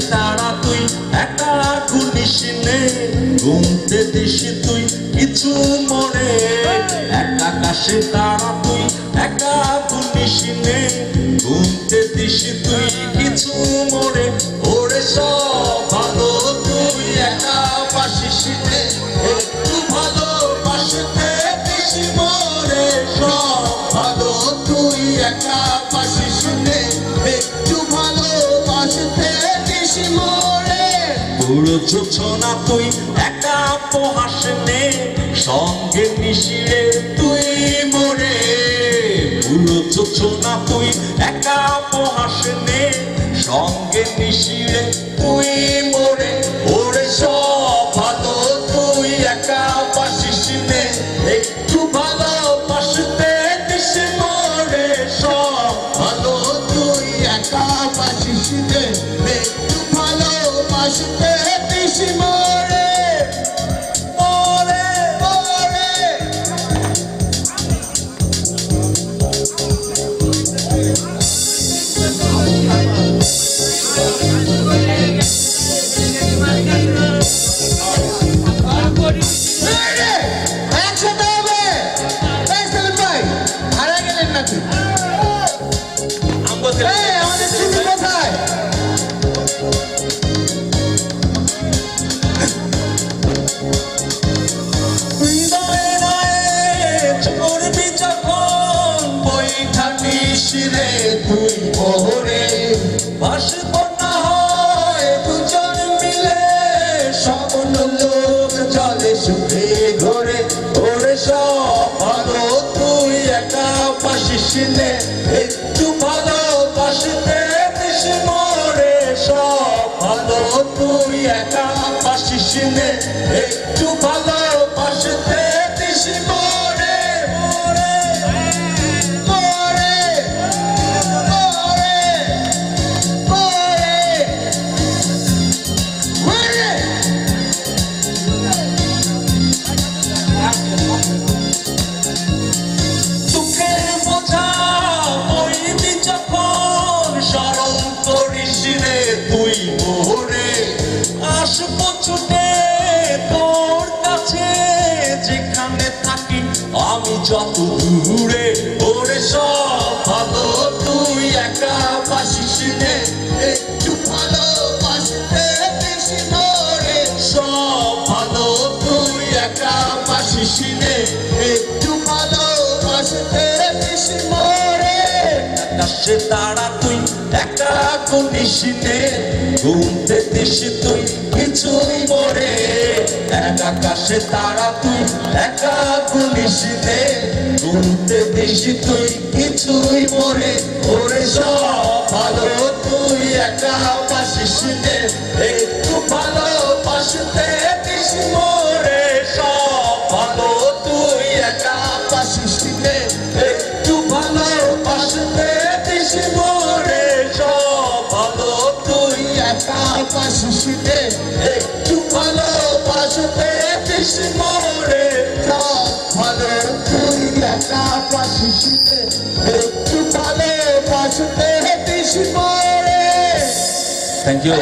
তারা তুই, একা গুনিস নে। ঘুমতে দিস তুই, কিছু মনে। একা কাশে তারা তুই, একা গুনিস নে। ঘুমতে দিস তুই, কিছু পুরো না তুই? একা পোহাস নে, সঙ্গে মিশিয়ে তুই মরে। পুরো না তুই? একা পোহাস নে, সঙ্গে মিশিয়ে তুই মরে। ওরে সব ভালো তুই একা বাসিস নে। একটু ভালো বাসতে দিস মরে। সব ভালো তুই একা বাসিস নে। একটু ভালো বাসতে দিস মরে বৈঠা নিশিরে তুই মোহরে বাসব না ওরে সব তুই একা নে একটু ভালো বাসতে দিস মরে। সব ভালো তুই একা একটু ভালো দিস আসব ছুটে তোর কাছে যেখানে থাকি, আমি যত দূরে ওরে সব ভালো, তুই একা বাসিস নে। একটু ভালো বাসতে দিস মরে সব ভালো, তুই একা বাসিস নে। একটু ভালো বাসতে দিস মরে আকাশে তারা তুই একা করিস নে ঘুমতে দিশি তুই, কিছুই মরে এক আকাশে তারা তুই একা করিস নে ঘুমতে দিশি তুই, কিছুই মরে ওরে সব ভালো, তুই একা বাসিস একটু ভালো পাশতে বেশি মরে না ভালো তুই একা নে। একটু ভালো বাসতে দিস মরে থ্যাংক ইউ